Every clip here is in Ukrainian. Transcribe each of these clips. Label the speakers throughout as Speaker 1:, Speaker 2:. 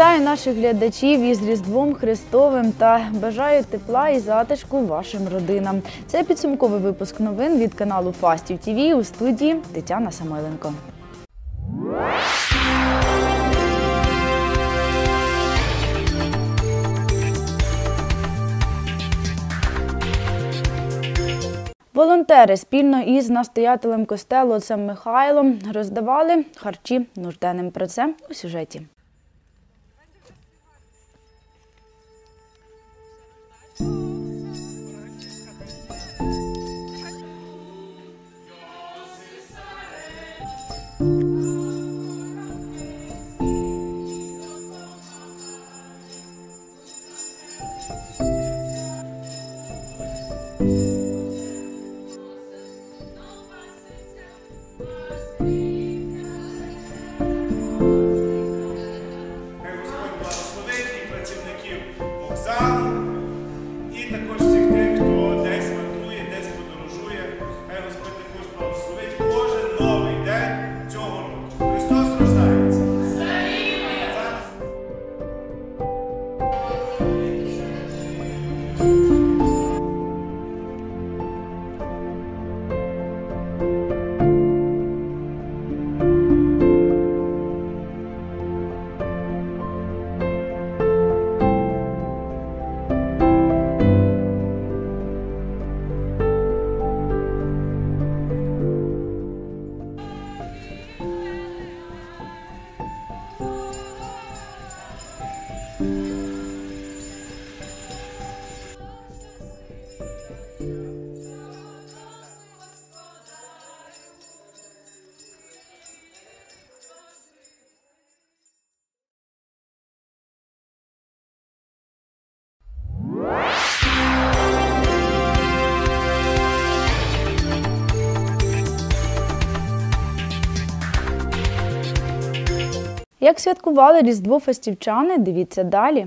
Speaker 1: Вітаю наших глядачів із Різдвом Христовим та бажаю тепла і затишку вашим родинам. Це підсумковий випуск новин від каналу Фастів ТВ у студії Тетяна Самойленко. Волонтери спільно із настоятелем костелу отцем Михайлом роздавали харчі нужденним. Про це у сюжеті.
Speaker 2: Хай Господь благословить і працівників вокзалу, і також
Speaker 1: Як святкували Різдво фестівчани, дивіться далі.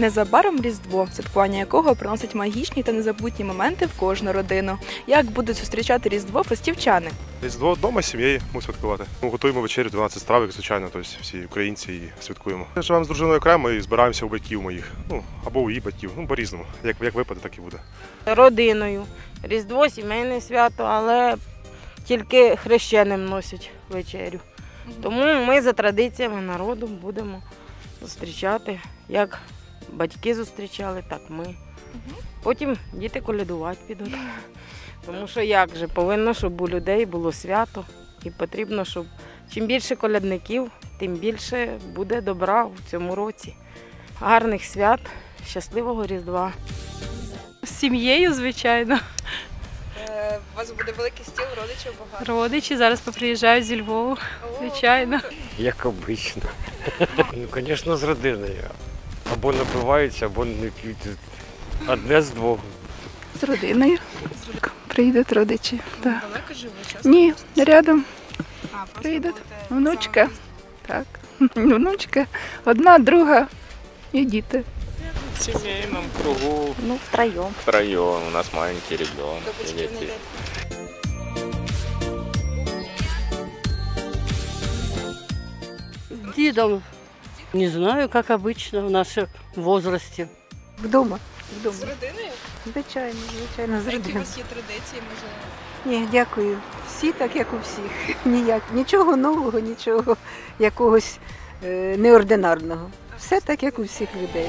Speaker 3: Незабаром Різдво, святкування якого приносить магічні та незабутні моменти в кожну родину. Як будуть зустрічати Різдво фестівчани?
Speaker 4: Різдво вдома з сім'єю ми святкувати. Ми готуємо вечерю 12 страв, як звичайно, тобто всі українці і святкуємо. Ми живемо з дружиною окремо і збираємося у батьків моїх. Ну або у її батьків. Ну по-різному. Як, як випаде, так і буде.
Speaker 5: родиною. Різдво сімейне свято, але тільки хрещеним носять вечерю. Тому ми за традиціями народу будемо зустрічати, як батьки зустрічали, так ми. Потім діти колядувати підуть. Тому що як же повинно, щоб у людей було свято, і потрібно, щоб чим більше колядників, тим більше буде добра в цьому році. Гарних свят, щасливого Різдва!
Speaker 6: З сім'єю, звичайно.
Speaker 3: У вас буде великий стіл, родичів багато.
Speaker 6: Родичі зараз поприїжджають зі Львову, звичайно.
Speaker 7: Як обично. Ну, звісно, з родиною. Або напиваються, або не п'ють. Одне з двох.
Speaker 8: З родиною. Прийдуть родичі. Да.
Speaker 3: Далеко живуть часто?
Speaker 8: Ні, рядом
Speaker 3: А,
Speaker 8: прийдуть. Внучка. Так. Внучка. Одна, друга і діти.
Speaker 9: В семейном кругу.
Speaker 5: Ну, втроєм.
Speaker 9: Втроем. У нас маленький ребенок. Дети.
Speaker 10: С дедом. Не знаю, как обычно в нашем возрасте.
Speaker 8: Вдома.
Speaker 3: З родиною?
Speaker 8: Звичайно, звичайно, з
Speaker 3: Які у
Speaker 8: родиною.
Speaker 3: вас є традиції, може?
Speaker 8: Ні, дякую. Всі так, як у всіх. Ніяк. Нічого нового, нічого якогось е, неординарного. Все так, як у всіх людей.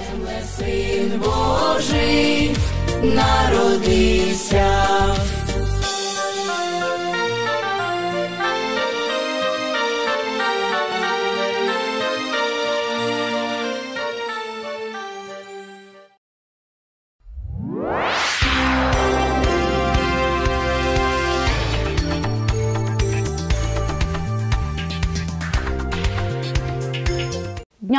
Speaker 11: Син Божий народився.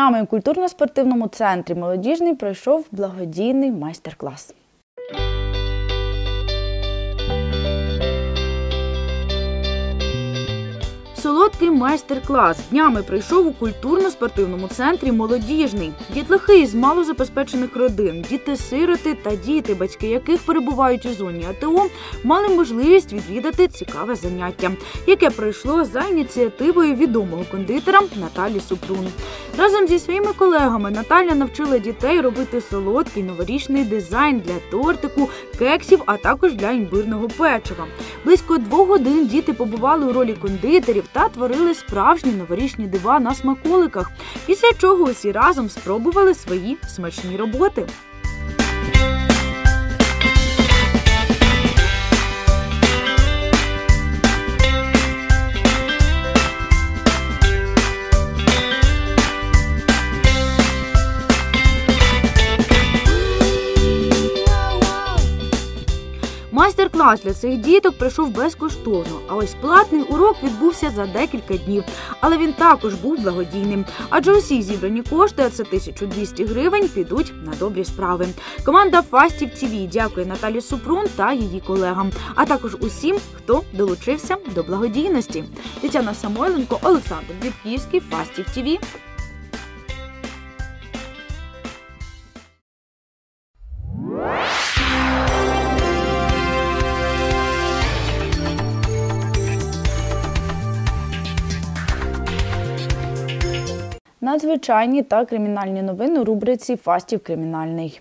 Speaker 1: Днями у культурно-спортивному центрі молодіжний пройшов благодійний майстер-клас.
Speaker 12: Солодкий
Speaker 1: майстер-клас днями прийшов у культурно-спортивному центрі Молодіжний. Дітлахи із малозабезпечених родин, діти-сироти та діти, батьки яких перебувають у зоні АТО, мали можливість відвідати цікаве заняття, яке пройшло за ініціативою відомого кондитера Наталі Супрун. Разом зі своїми колегами Наталя навчила дітей робити солодкий новорічний дизайн для тортику, кексів, а також для імбирного печива. Близько двох годин діти побували у ролі кондитерів та творили справжні новорічні дива на смаколиках, після чого усі разом спробували свої смачні роботи. Майстер-клас для цих діток пройшов безкоштовно, а ось платний урок відбувся за декілька днів. Але він також був благодійним. Адже усі зібрані кошти, а це 1200 гривень, підуть на добрі справи. Команда Фастів ТВ дякує Наталі Супрун та її колегам, а також усім, хто долучився до благодійності. Тетяна Самойленко, Олександр Дідківський, Фастів ТВ. Надзвичайні та кримінальні новини у рубриці Фастів кримінальний.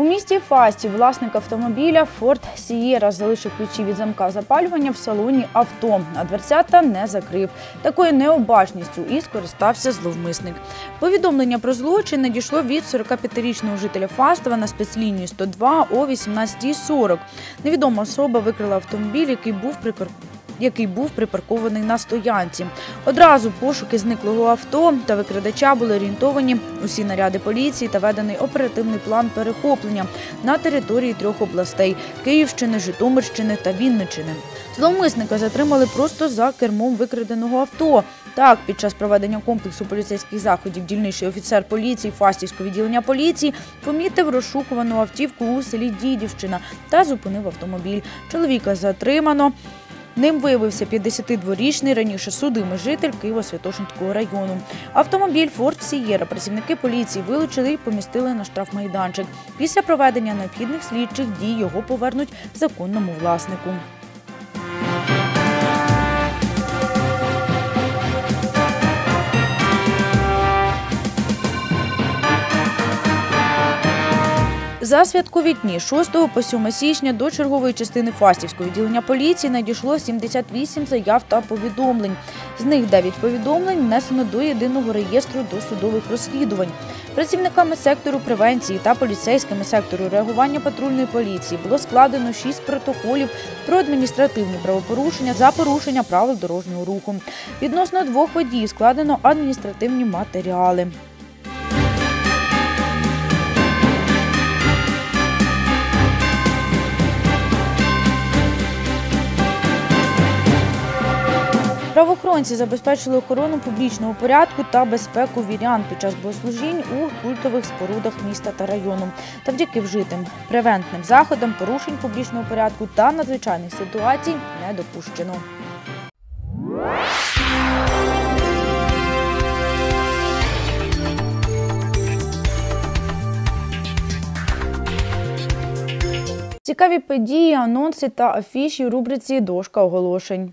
Speaker 1: У місті Фасті власник автомобіля Ford Sierra залишив ключі від замка запалювання в салоні авто, а дверцята не закрив. Такою необачністю і скористався зловмисник. Повідомлення про злочин надійшло від 45-річного жителя Фастова на спецлінію 102 о 18.40. Невідома особа викрила автомобіль, який був припаркований який був припаркований на стоянці. Одразу пошуки зниклого авто та викрадача були орієнтовані усі наряди поліції та ведений оперативний план перехоплення на території трьох областей Київщини, Житомирщини та Вінниччини. Зловмисника затримали просто за кермом викраденого авто. Так, під час проведення комплексу поліцейських заходів дільничий офіцер поліції Фастівського відділення поліції помітив розшукувану автівку у селі Дідівщина та зупинив автомобіль. Чоловіка затримано. Ним виявився 52-річний раніше судимий житель Києво-Святошинського району. Автомобіль Форд Сієра працівники поліції вилучили і помістили на штрафмайданчик. Після проведення необхідних слідчих дій його повернуть законному власнику. За святкові дні 6 по 7 січня до чергової частини Фастівського відділення поліції надійшло 78 заяв та повідомлень. З них 9 повідомлень внесено до єдиного реєстру досудових розслідувань. Працівниками сектору превенції та поліцейськими сектору реагування патрульної поліції було складено 6 протоколів про адміністративні правопорушення за порушення правил дорожнього руху. Відносно двох водіїв складено адміністративні матеріали. Правоохоронці забезпечили охорону публічного порядку та безпеку вірян під час богослужінь у культових спорудах міста та району. Та завдяки вжитим превентним заходам порушень публічного порядку та надзвичайних ситуацій не допущено. Цікаві події, анонси та афіші у рубриці Дошка оголошень.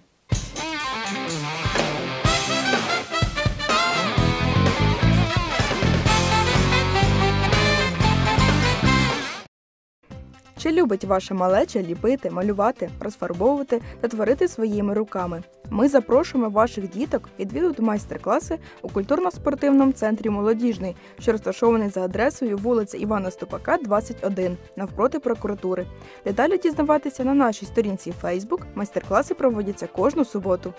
Speaker 12: Любить ваша малеча ліпити, малювати, розфарбовувати та творити своїми руками? Ми запрошуємо ваших діток відвідати майстер-класи у культурно-спортивному центрі Молодіжний, що розташований за адресою вулиця Івана Ступака, 21, навпроти прокуратури. Деталі дізнаватися на нашій сторінці Facebook. Майстер-класи проводяться кожну суботу.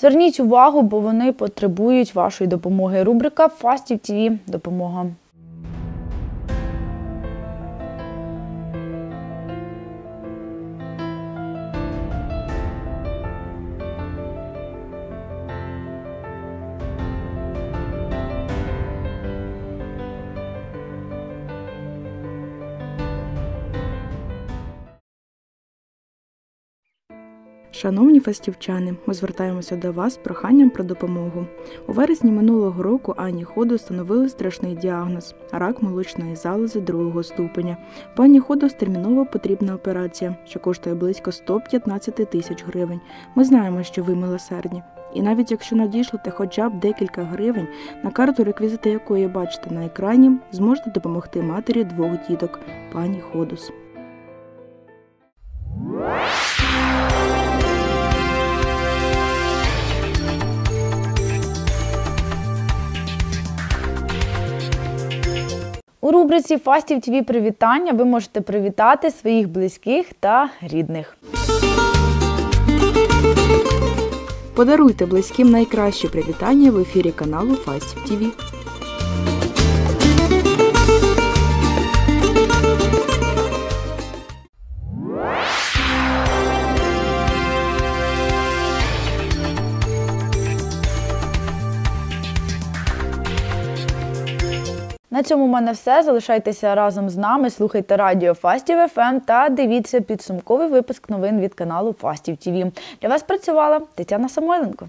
Speaker 1: Зверніть увагу, бо вони потребують вашої допомоги. Рубрика Фастів ТВ Допомога.
Speaker 12: Шановні фастівчани, ми звертаємося до вас з проханням про допомогу. У вересні минулого року Ані Ходу встановили страшний діагноз рак молочної залози другого ступеня. Пані Ходос терміново потрібна операція, що коштує близько 115 тисяч гривень. Ми знаємо, що ви милосердні. І навіть якщо надішлете хоча б декілька гривень, на карту, реквізити якої бачите на екрані, зможете допомогти матері двох діток, пані Ходос.
Speaker 1: Рубриці Фастів ТВ привітання ви можете привітати своїх близьких та рідних.
Speaker 12: Подаруйте близьким найкраще привітання в ефірі каналу Фастів ТВ.
Speaker 1: На цьому в мене все. Залишайтеся разом з нами, слухайте радіо Фастів ФМ та дивіться підсумковий випуск новин від каналу Фастів ТВ. Для вас працювала Тетяна Самойленко.